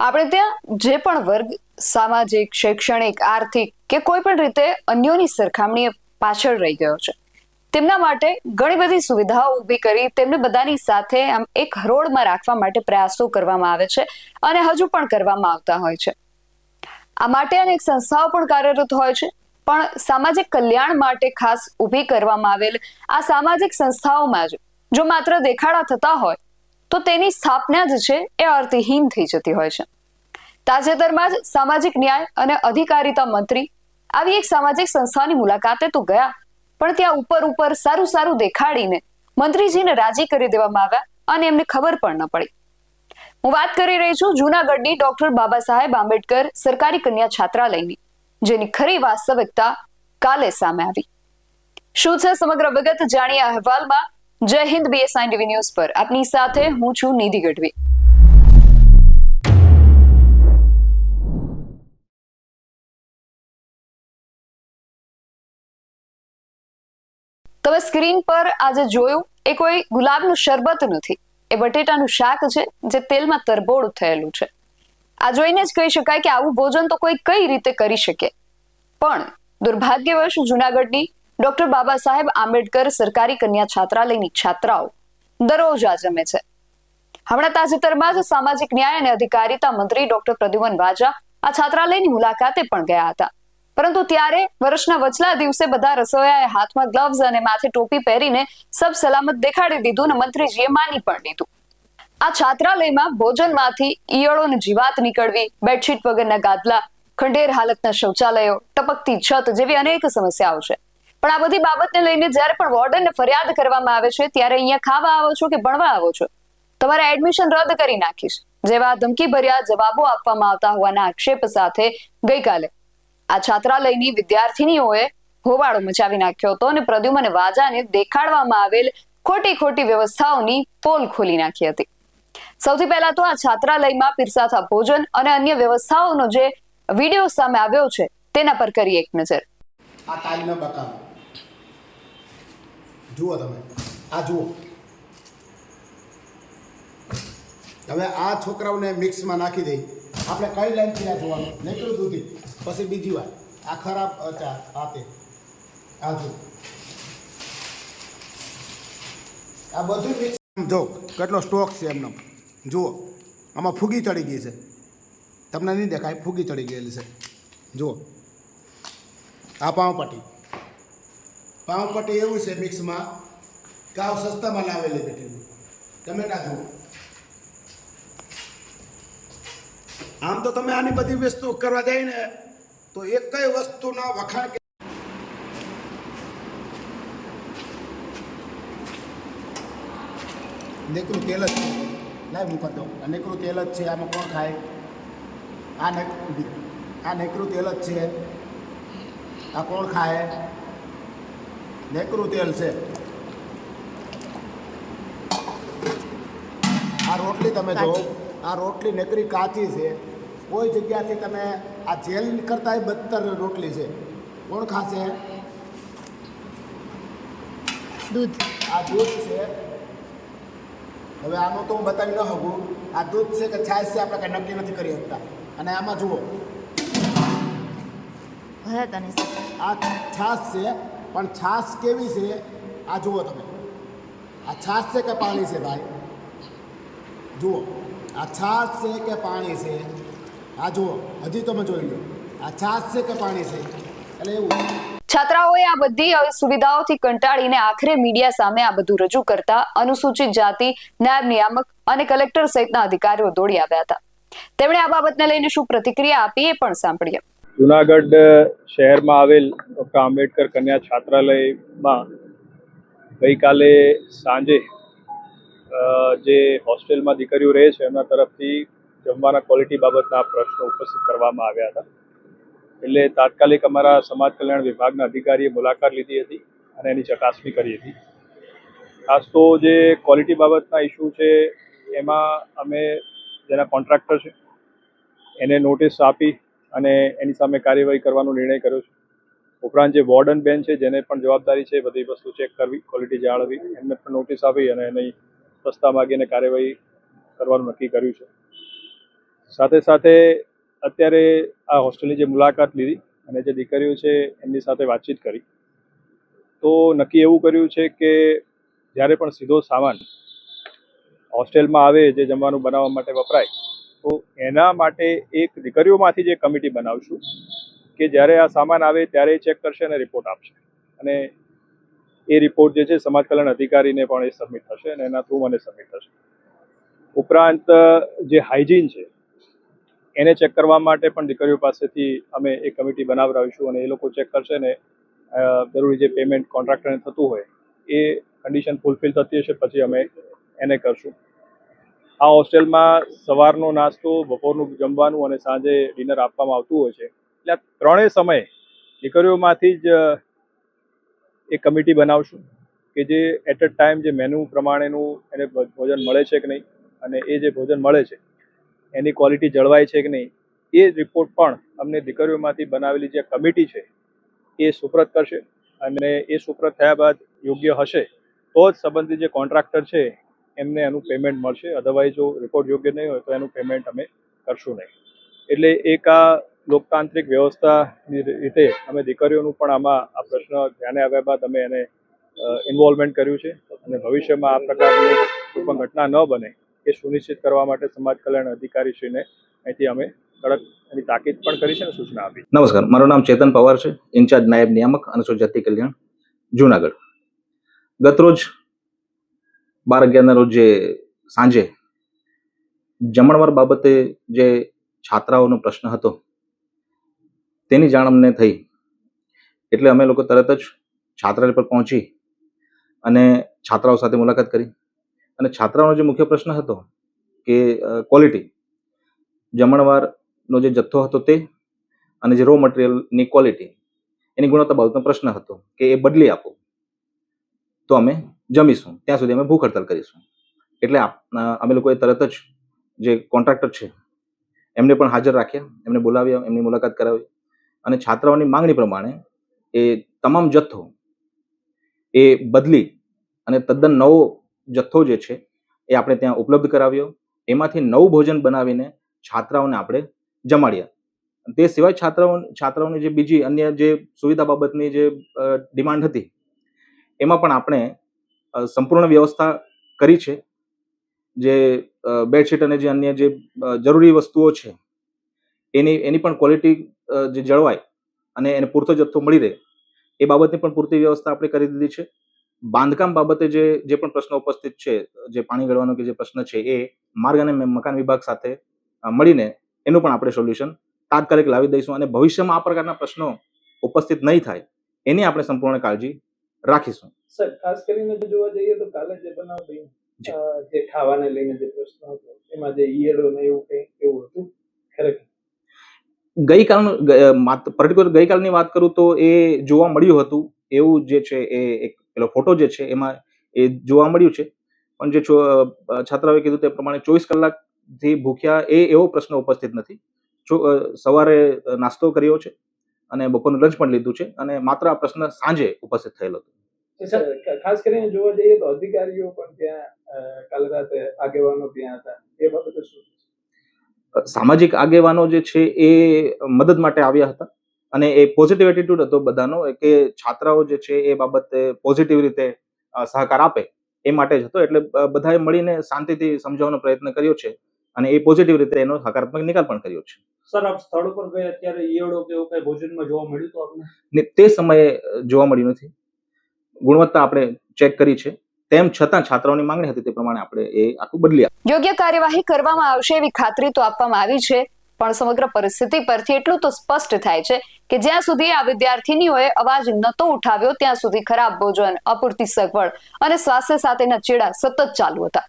આપણે ત્યાં જે પણ વર્ગ, સામાજિક, શૈક્ષણિક, આર્થિક કે કોઈ પણ રીતે અન્યોની સરખામણીએ પાછળ રહી ગયો છે. તેમના માટે ઘણી બધી સુવિધાઓ ઊભી કરી તેમને બધાની સાથે આમ એક હરોળમાં રાખવા માટે પ્રયાસો કરવામાં આવે છે અને હજુ પણ કરવામાં આવતા હોય છે. આ માટે અનેક સંસ્થાઓ પણ કાર્યરત હોય છે, પણ સામાજિક કલ્યાણ માટે ખાસ ઊભી કરવામાં આવેલ આ સામાજિક સંસ્થાઓમાં જ જો માત્ર દેખાડા થતા હોય તો તેની સ્થાપના જ છે એ અર્થહીન થઈ જતી હોય છે. તાજેતરમાં જ સામાજિક ન્યાય અને અધિકારિતા મંત્રી આવી એક સામાજિક સંસ્થાની મુલાકાતે તો ગયા, પણ ત્યાં ઉપર ઉપર સારું સારું દેખાડીને મંત્રીજીને રાજી કરી દેવામાં આવ્યા અને એમને ખબર પણ ન પડી. હું વાત કરી રહી છું જૂનાગઢની ડોક્ટર બાબા સાહેબ આંબેડકર સરકારી કન્યા છાત્રાલયની, જેની ખરી વાસ્તવિકતા કાલે સામે આવી. શું છે સમગ્ર વિગત? જાણીએ અહેવાલમાં જય હિન્દ બીએસઆઈ ટીવી ન્યૂઝ પર. આપની સાથે હું છું નિધિ ગઢવી. તમે સ્ક્રીન પર આજે જોયું, એ કોઈ ગુલાબનું શરબત નથી. એ બટેટાનું શાક છે, જે તેલમાં તરબોળ થયેલું છે. આ જોઈને જ કહી શકાય કે આવું ભોજન તો કોઈ કઈ રીતે કરી શકે. પણ દુર્ભાગ્યવશ જુનાગઢની ડોક્ટર બાબા સાહેબ આંબેડકર સરકારી કન્યા છાત્રાલયની છાત્રાઓ દરરોજ જમે છે. હમણાં તાજેતરમાં જ સામાજિક ન્યાય અને અધિકારિતા મંત્રી ડોક્ટર પ્રદ્યુમન વાજા આ છાત્રાલયની મુલાકાતે પણ ગયા હતા. પરંતુ ત્યારે વર્ષના વચલા દિવસે બધા રસોયાએ હાથમાં ગ્લવ્સ અને માથે ટોપી પહેરીને સબ સલામત દેખાડી દીધું અને મંત્રીજીએ માની પણ લીધું. આ છાત્રાલયમાં ભોજનમાંથી ઈયળો અને જીવાત નીકળવી, બેડશીટ વગરના ગાદલા, ખંડેર હાલતના શૌચાલયો, ટપકતી છત જેવી અનેક સમસ્યાઓ છે. પણ આ બધી બાબતને લઈને જ્યારે પણ વોર્ડનને ફરિયાદ કરવામાં આવે છે, ત્યારે અહીંયા ખાવા આવો છો કે ભણવા આવો છો? તમારા એડમિશન રદ કરી નાખીશ. જેવા ધમકીભર્યા જવાબો આપવામાં આવતા હોવાના આક્ષેપ સાથે ગઈકાલે આ છાત્રાલયની વિદ્યાર્થીનીઓએ હોબાળો મચાવી નાખ્યો હતો અને પ્રદ્યુમન વાજાને દેખાડવામાં આવેલ ખોટી ખોટી વ્યવસ્થાઓની પોલ ખોલી નાખી હતી. સૌથી પહેલા તો આ છાત્રાલયમાં પીરસાતા ભોજન અને અન્ય વ્યવસ્થાઓનો જે વીડિયો સામે આવ્યો છે, તેના પર કરીએ એક નજર. આ તાલ ન બકાવો જુઓ તમે. આ જુઓ. હવે આ છોકરાઓને મિક્સમાં નાખી દઈ. આપણે કઈ લાઈનથી આ જોવાનું? નીકળ્યું દૂધી પછી બીજી વાર. આ ખરાબ અચ્છા આ તે. આ જુઓ. આ બધું મિક્સ. જો, કેટલો સ્ટોક છે એમનો. જુઓ. આમાં ફૂગી ચડી ગઈ છે. તમને નહીં દેખાય, ફૂગી ચડી ગયેલી છે. જુઓ. આ પાવપટ્ટી પાવપટ્ટી એવું છે મિક્સમાં કે આવ સસ્તામાં લાવેલી બેઠેલું ટમેટા જુઓ. આમ તો તમે આની બધી વસ્તુ કરવા જાય ને, તો એક વસ્તુના વખાણ નેકરું તેલ જ છે. લાય મૂકવા દો આ નેકરું તેલ જ છે. આમાં કોણ ખાય? આ નેક આ નેકરું તેલ જ છે. આ કોણ ખાય? નેકરું તેલ છે. આ રોટલી તમે જો આ રોટલી નેકરી કાચી છે. કોઈ જગ્યાથી તમે આ જેલ કરતા બદતર રોટલી છે. કોણ ખાશે? દૂધ. આ દૂધ છે. હવે આનું તો હું બતાવી ન શકું. આ દૂધ છે કે છાશ છે આપણે કંઈ નક્કી નથી કરી શકતા. અને આમાં જુઓ. આ છાશ છે. પણ છાશ કેવી છે? આ જુઓ તમે. આ છાશ છે કે પાણી છે ભાઈ? જુઓ. આ છાશ છે કે પાણી છે? આ જુઓ. હજી તમે જોઈ લો. આ છાશ છે કે પાણી છે? એટલે એવું. છાત્રાઓએ આ બધી સુવિધાઓથી કંટાળીને આખરે મીડિયા સામે આ બધું રજૂ કરતા અનુસૂચિત જાતિ, નાયબ નિયામક અને કલેક્ટર સહિતના અધિકારીઓ દોડી આવ્યા હતા. તેમણે આ બાબતને લઈને શું પ્રતિક્રિયા આપી એ પણ સાંભળીએ. જુનાગઢ શહેરમાં આવેલ ડૉક્ટર આંબેડકર કન્યા છાત્રાલયમાં ગઈકાલે સાંજે જે હોસ્ટેલમાં દીકરીઓ રહે છે, એમના તરફથી જમવાના ક્વોલિટી બાબતના પ્રશ્નો ઉપસ્થિત કરવામાં આવ્યા હતા. એટલે તાત્કાલિક અમારા સમાજ કલ્યાણ વિભાગના અધિકારીએ મુલાકાત લીધી હતી અને એની ચકાસણી કરી હતી. ખાસ તો જે ક્વોલિટી બાબતના ઇસ્યુ છે, એમાં અમે, જેના કોન્ટ્રાક્ટર છે, એને નોટિસ આપી અને એની સામે કાર્યવાહી કરવાનો નિર્ણય કર્યો છે. ઉપરાંત જે વોર્ડન બેન છે, જેને પણ જવાબદારી છે, બધી વસ્તુ ચેક કરવી ક્વોલિટી જાળવવી, એમને પણ નોટિસ આપી અને એની સસ્તા માગીને કાર્યવાહી કરવાનું નક્કી કર્યું છે. સાથે સાથે અત્યારે આ હોસ્ટેલની જે મુલાકાત લીધી અને જે દીકરીઓ છે, એમની સાથે વાતચીત કરી. તો નક્કી એવું કર્યું છે કે જ્યારે પણ સીધો સામાન હોસ્ટેલમાં આવે, જે જમવાનું બનાવવા માટે વપરાય તો એના માટે એક દીકરીઓમાંથી જે કમિટી બનાવશું કે જ્યારે આ સામાન આવે ત્યારે એ ચેક કરશે અને રિપોર્ટ આપશે. અને એ રિપોર્ટ જે છે સમાજ કલ્યાણ અધિકારીને પણ એ સબમિટ થશે અને એના થ્રુ મને સબમિટ થશે. ઉપરાંત જે હાઇજીન છે, એને ચેક કરવા માટે પણ દીકરીઓ પાસેથી અમે એક કમિટી બનાવડાવીશું અને એ લોકો ચેક કરશે ને જરૂરી જે પેમેન્ટ કોન્ટ્રાક્ટરને થતું હોય એ કન્ડિશન ફૂલફિલ થતી હશે, પછી અમે એને કરશું. આ હોસ્ટેલમાં સવારનો નાસ્તો, બપોરનું જમવાનું અને સાંજે ડિનર આપવામાં આવતું હોય છે. એટલે આ ત્રણેય સમયે દીકરીઓમાંથી જ એક કમિટી બનાવશું કે જે એટ અ ટાઈમ જે મેનુ પ્રમાણેનું એને ભોજન મળે છે કે નહીં અને એ જે ભોજન મળે છે, એની ક્વોલિટી જળવાય છે કે નહીં, એ રિપોર્ટ પણ અમને દીકરીઓમાંથી બનાવેલી જે કમિટી છે, એ સુપ્રત કરશે. અને એ સુપ્રત થયા બાદ યોગ્ય હશે તો જ સંબંધિત જે કોન્ટ્રાક્ટર છે એમને એનું પેમેન્ટ મળશે. અધરવાઇઝ જો રિપોર્ટ યોગ્ય નહીં હોય તો એનું પેમેન્ટ અમે કરશું નહીં. એટલે એક આ લોકતાંત્રિક વ્યવસ્થાની રીતે અમે દીકરીઓનું પણ આમાં આ પ્રશ્ન ધ્યાને આવ્યા બાદ અમે એને ઇન્વોલ્વમેન્ટ કર્યું છે અને ભવિષ્યમાં આ પ્રકારની કોઈ પણ ઘટના ન બને એ સુનિશ્ચિત કરવા માટે સમાજ કલ્યાણ અધિકારીશ્રીને અહીંથી અમે કડક એની તાકીદ પણ કરી છે અને સૂચના આપી નમસ્કાર. મારું નામ ચેતન પવાર છે. ઇન્ચાર્જ નાયબ નિયામક અનુસૂચિત જાતિ કલ્યાણ જુનાગઢ. ગતરોજ બાર અગિયારના રોજ જે સાંજે જમણવાર બાબતે જે છાત્રાઓનો પ્રશ્ન હતો, તેની જાણ અમને થઈ. એટલે અમે લોકો તરત જ છાત્રાલય પર પહોંચી અને છાત્રાઓ સાથે મુલાકાત કરી. અને છાત્રાઓનો જે મુખ્ય પ્રશ્ન હતો કે ક્વોલિટી જમણવારનો જે જથ્થો હતો તે અને જે રો મટીરિયલની ક્વોલિટી એની ગુણવત્તા બાબતનો પ્રશ્ન હતો કે એ બદલી આપો. તો અમે જમીશું, ત્યાં સુધી અમે ભૂખ હડતાલ કરીશું. એટલે અમે લોકોએ તરત જ જે કોન્ટ્રાક્ટર છે, એમને પણ હાજર રાખ્યા એમને બોલાવ્યા એમની મુલાકાત કરાવી અને છાત્રાઓની માંગણી પ્રમાણે એ તમામ જથ્થો એ બદલી અને તદ્દન નવો જથ્થો જે છે, એ આપણે ત્યાં ઉપલબ્ધ કરાવ્યો. એમાંથી નવું ભોજન બનાવીને છાત્રાઓને આપણે જમાડ્યા. તે સિવાય છાત્રાઓ, છાત્રાઓની જે બીજી અન્ય જે સુવિધા બાબતની જે ડિમાન્ડ હતી, એમાં પણ આપણે સંપૂર્ણ વ્યવસ્થા કરી છે. જે બેડશીટ અને જે અન્ય જે જરૂરી વસ્તુઓ છે, એની એની પણ ક્વોલિટી જે જળવાય અને એને પૂરતો જથ્થો મળી રહે, એ બાબતની પણ પૂરતી વ્યવસ્થા આપણે કરી દીધી છે. બાંધકામ બાબતે જે જે પણ પ્રશ્નો ઉપસ્થિત છે, જે પાણી ગળવાનો કે જે પ્રશ્ન છે, એ માર્ગ અને મકાન વિભાગ સાથે મળીને એનું પણ આપણે સોલ્યુશન તાત્કાલિક લાવી દઈશું અને ભવિષ્યમાં આ પ્રકારના પ્રશ્નો ઉપસ્થિત નહીં થાય, એની આપણે સંપૂર્ણ કાળજી રાખીશું. સર ખાસ કરીને જો જોવા જઈએ તો કાલે જે બનાવ બન્યો, જે. ખાવાને લઈને જે પ્રશ્ન હતો એમાં જે ઈયળો ને એવું કંઈ એવું હતું? ખરેખર. ગઈકાલનું પર્ટિક્યુલર ગઈકાલની વાત કરું તો એ જોવા મળ્યું હતું. એવું જે છે એ એક પેલો ફોટો જે છે એમાં એ જોવા મળ્યું છે. પણ જે છાત્રાઓએ કીધું તે પ્રમાણે ચોવીસ કલાકથી ભૂખ્યા એ એવો પ્રશ્ન ઉપસ્થિત નથી. સવારે નાસ્તો કર્યો છે. અને બપોરનું લંચ પણ લીધું છે અને માત્ર આ પ્રશ્ન સાંજે ઉપસ્થિત થયેલો હતો. ખાસ કરીને જોવા જઈએ તો અધિકારીઓ પણ ત્યાં કાલે રાતે આગેવાનો ત્યાં હતા. એ બાબતે શું સામાજિક આગેવાનો જે છે એ મદદ માટે આવ્યા હતા અને એ પોઝિટિવ એટીટ્યુડ હતો બધાનો કે છાત્રાઓ જે છે એ બાબતે પોઝિટિવ રીતે સહકાર આપે એ માટે જ હતો. એટલે બધાએ મળીને શાંતિથી સમજાવવાનો પ્રયત્ન કર્યો છે. અને એ પોઝિટિવ રીતે એનો હકારાત્મક નિકાલ પણ કર્યો છે. સર આપ સ્થળ ઉપર ગયા અત્યારે ઈયળો કે એવું કઈ ભોજનમાં જોવા મળ્યું તો આપને? ને તે સમયે જોવા મળ્યું નથી. ગુણવત્તા આપણે ચેક કરી છે. તેમ છતાં છાત્રોની માંગણી હતી તે પ્રમાણે આપણે એ આખું બદલી યોગ્ય કાર્યવાહી કરવામાં આવશે એવી ખાતરી તો આપવામાં આવી છે પણ સમગ્ર પરિસ્થિતિ પરથી એટલું તો સ્પષ્ટ થાય છે કે જ્યાં સુધી આ વિદ્યાર્થીનીઓએ અવાજ નતો ઉઠાવ્યો ત્યાં સુધી ખરાબ ભોજન અપૂરતી સગવડ અને સ્વાસ્થ્ય સાથેના ચેડા સતત ચાલુ હતા.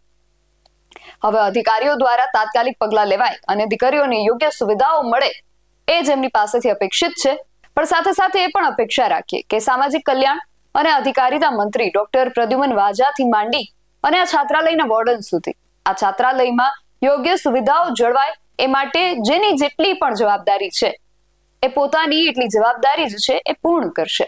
હવે અધિકારીઓ દ્વારા તાત્કાલિક પગલાં લેવાય અને દીકરીઓને યોગ્ય સુવિધાઓ મળે એ જ પાસેથી અપેક્ષિત છે. પણ સાથે સાથે એ પણ અપેક્ષા રાખીએ કે સામાજિક કલ્યાણ અને અધિકારીતા મંત્રી ડોક્ટર પ્રદ્યુમન વાજાથી માંડી અને આ છાત્રાલયના વોર્ડન સુધી. આ છાત્રાલયમાં યોગ્ય સુવિધાઓ જળવાય એ માટે જેની જેટલી પણ જવાબદારી છે, એ પોતાની એટલી જવાબદારી જ છે, એ પૂર્ણ કરશે.